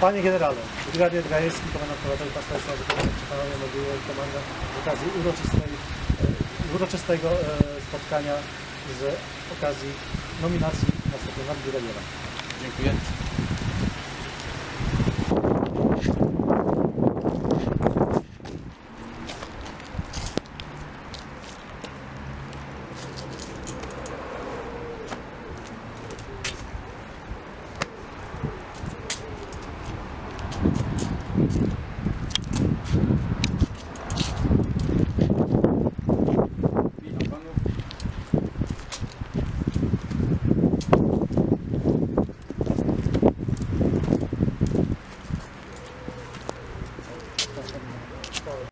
Panie generale, brygadier Gajewski, komendant powiatowy Pasterstwa Wykonania Przekonania Modułu Komanda z okazji uroczystej, e, uroczystego e, spotkania z okazji nominacji na stopień nadbrygadiera. Dziękuję.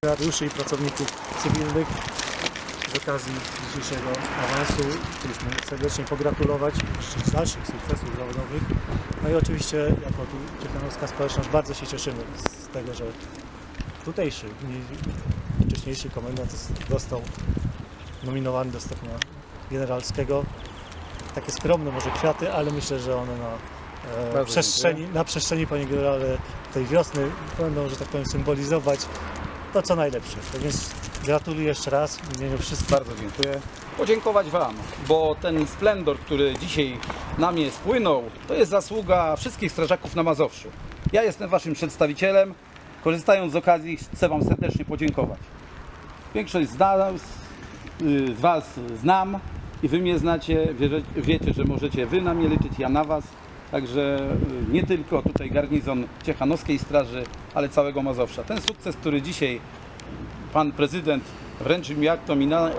Radiuszy i pracowników cywilnych z okazji dzisiejszego awansu chcieliśmy serdecznie pogratulować, życzyć dalszych sukcesów zawodowych. No i oczywiście jako tu Ciechanowska społeczność bardzo się cieszymy z tego, że tutejszy, nie- wcześniejszy komendant został nominowany do stopnia generalskiego. Takie skromne może kwiaty, ale myślę, że one na e, przestrzeni, na przestrzeni, panie generale, tej wiosny będą, że tak powiem, symbolizować to, co najlepsze. Tak więc gratuluję jeszcze raz w imieniu wszystkich. Bardzo dziękuję. Podziękować Wam, bo ten splendor, który dzisiaj na mnie spłynął, to jest zasługa wszystkich strażaków na Mazowszu. Ja jestem Waszym przedstawicielem. Korzystając z okazji, chcę Wam serdecznie podziękować. Większość z, nas, y, z Was znam i Wy mnie znacie. Wiecie, że możecie Wy na mnie liczyć, ja na Was. Także y, nie tylko tutaj garnizon Ciechanowskiej Straży, ale całego Mazowsza. Ten sukces, który dzisiaj pan prezydent wręczył mi akt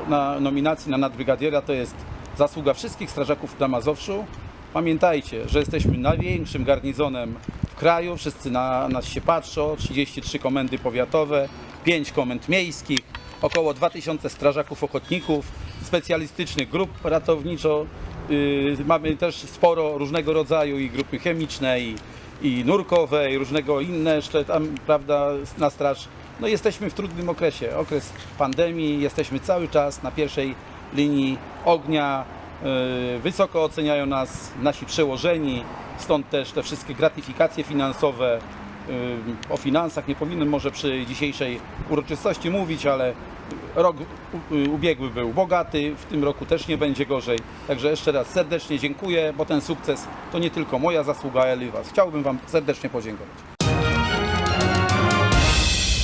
na nominacji na nadbrygadiera, to jest zasługa wszystkich strażaków na Mazowszu. Pamiętajcie, że jesteśmy największym garnizonem w kraju, wszyscy na nas się patrzą, 33 komendy powiatowe, 5 komend miejskich, około 2000 strażaków ochotników, specjalistycznych grup ratowniczo. Yy, mamy też sporo różnego rodzaju i grupy chemiczne, i, i nurkowe, i różnego inne jeszcze tam, prawda, na straż. No jesteśmy w trudnym okresie, okres pandemii, jesteśmy cały czas na pierwszej linii ognia. Yy, Wysoko oceniają nas nasi przełożeni, stąd też te wszystkie gratyfikacje finansowe. Yy, O finansach nie powinienem może przy dzisiejszej uroczystości mówić, ale rok u- ubiegły był bogaty, w tym roku też nie będzie gorzej. Także jeszcze raz serdecznie dziękuję, bo ten sukces to nie tylko moja zasługa, ale i Was. Chciałbym Wam serdecznie podziękować.